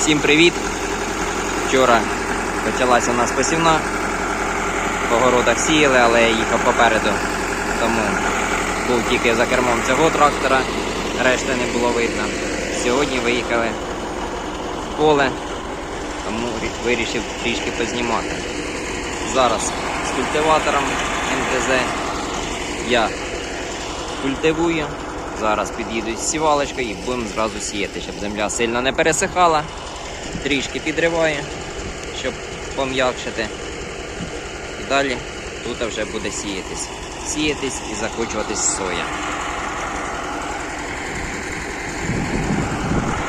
Всім привіт! Вчора почалася у нас посівна. По городах сіяли, але я їхав попереду. Тому був тільки за кермом цього трактора, решти не було видно. Сьогодні виїхали в поле, тому вирішив трішки познімати. Зараз з культиватором МТЗ я культивую. Зараз під'їду з сівалочкою і будемо зразу сіяти, щоб земля сильно не пересихала. Трішки підриває, щоб пом'якшити. І далі тут вже буде сіятись. Сіятись і закочуватись соя.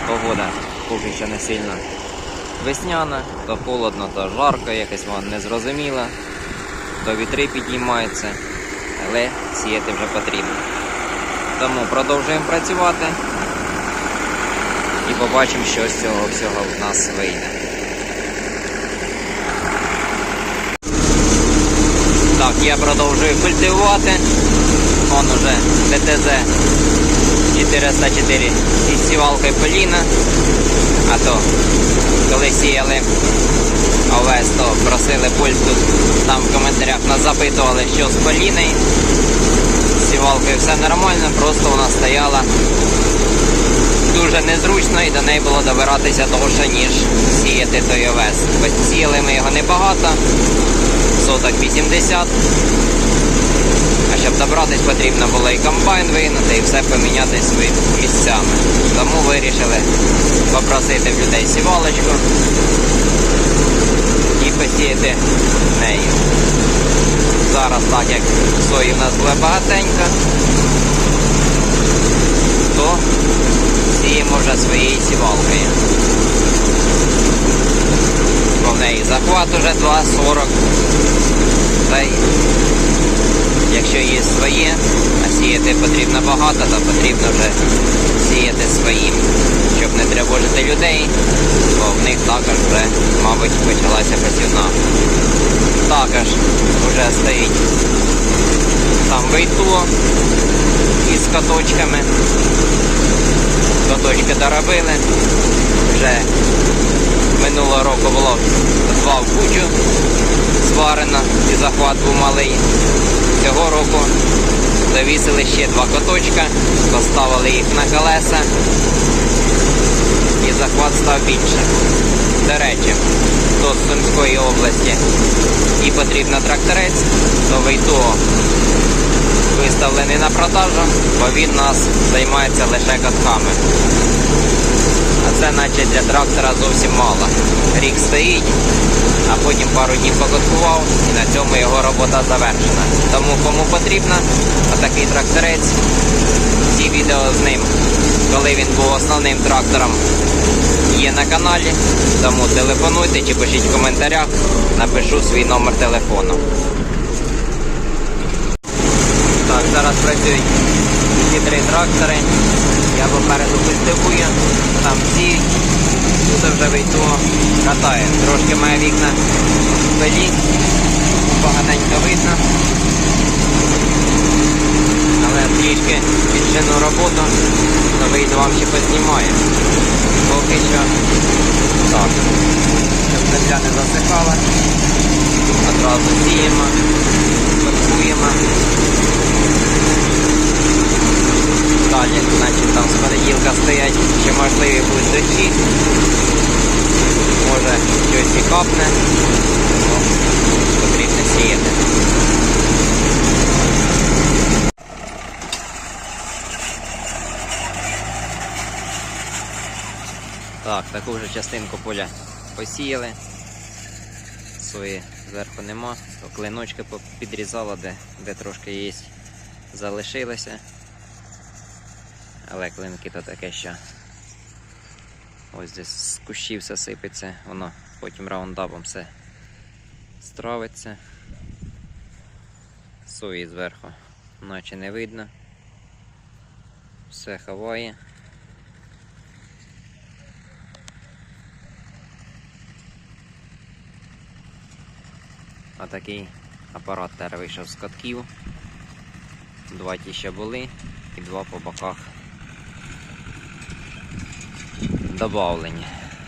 Погода поки що не сильно весняна, то холодно, то жарко, якось вона незрозуміла, то вітри підіймаються, але сіяти вже потрібно. Тому продовжуємо працювати і побачимо, що з цього всього в нас вийде. Так, я продовжую культивувати. Он уже ДТЗ 404 із сівалкою Поліна. А то коли сіяли овес, то просили пульт там в коментарях нас запитували, що з Поліною. З сівалкою все нормально, просто вона стояла дуже незручно і до неї було добиратися довше, ніж сіяти той овес. Сіяли ми його небагато, соток 80. А щоб добратись, потрібно було і комбайн вигнати, і все поміняти своїми місцями. Тому вирішили попросити в людей сівалочку і посіяти нею. Зараз, так як сої в нас була багатенька, то сіємо вже своєю сівалкою. Бо в неї захват уже 2,40. Та й якщо є своє, а сіяти потрібно багато, то потрібно вже сіяти своїм, щоб не тривожити людей, бо в них також вже, мабуть, почалася посівна. Також вже стоїть там вейтло із каточками. Каточки доробили. Вже минулого року було два в кучу зварено і захват був малий. Цього року довісили ще два каточка, поставили їх на колеса і захват став більше. До речі, з Сумської області і потрібно тракторець, то Вейто виставлений на продажу, бо він у нас займається лише катками. А це наче для трактора зовсім мало. Рік стоїть, а потім пару днів покоткував і на цьому його робота завершена. Тому кому потрібно отакий тракторець, всі відео з ним, коли він був основним трактором, є на каналі. Тому телефонуйте чи пишіть в коментарях, напишу свій номер телефону. Зараз працюють три трактори. Я попереду культивую, там сіють, тут вже вийду, катає. Трошки має вікна пилі, поганенько видно. Але трішки відчину роботу, то вийду вам ще познімаю. Поки що так. Щоб земля не засихала. Одразу сіємо, каткуємо. Далі, значить, там з понеділка стоять, ще можливі будуть дощі. Може щось і капне. Ну, Потрібно сіяти. Так, таку вже частинку поля посіяли. Сої зверху нема, клиночки підрізала, де, де трошки є, залишилися. Але клинки то таке, що ось десь з кущів все сипеться, воно потім раундапом все стравиться. Сої зверху, наче не видно. Все ховає. А такий апарат тепер вийшов з катків. Два ті ще були і два по боках добавлені.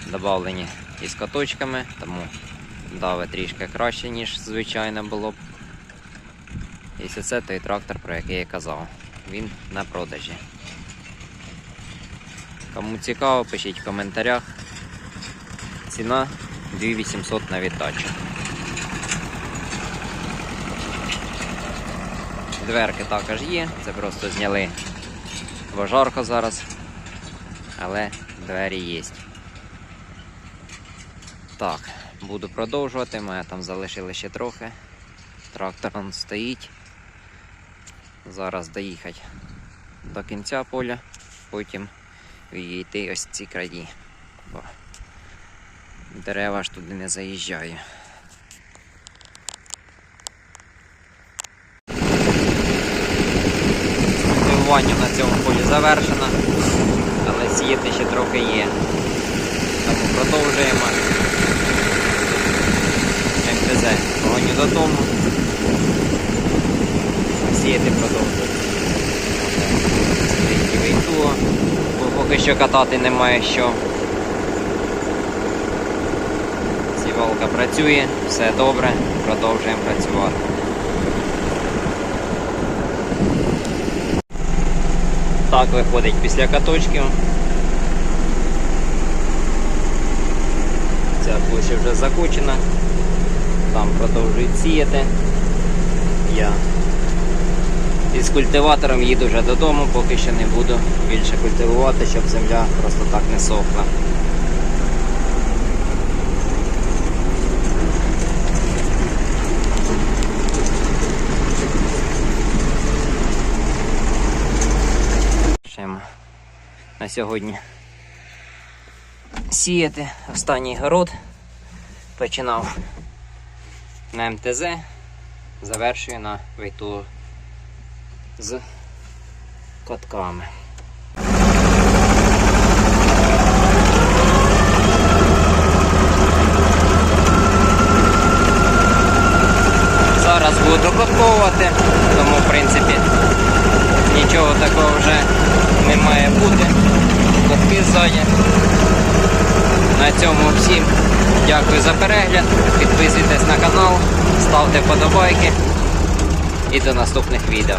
додавлені із каточками, тому дави трішки краще, ніж звичайно було б. І це той трактор, про який я казав. Він на продажі. Кому цікаво, пишіть в коментарях. Ціна 2800 на віддачу. Дверки також є, це просто зняли, бо жарко зараз, але двері є. Так, буду продовжувати, мене там залишили ще трохи. Трактор он стоїть. Зараз доїхати до кінця поля, потім відійти ось ці краї. Бо дерева ж туди не заїжджає. Культивування на цьому полі завершено, сіяти ще трохи є. Тому продовжуємо. МТЗ погоню додому. Сіяти продовжуємо. Бо поки що катати немає що. Сівалка працює, все добре, продовжуємо працювати. Так виходить після каточків. Ця площа вже закучена. Там продовжують сіяти. Я із культиватором їду вже додому, поки що не буду більше культивувати, щоб земля просто так не сохла. Ще на сьогодні сіяти останній город. Починав на МТЗ, завершую на вейту з катками. Зараз буду докатковувати, тому в принципі нічого такого вже не має бути. Катки ззаді. На цьому всім дякую за перегляд. Підписуйтесь на канал, ставте вподобайки і до наступних відео.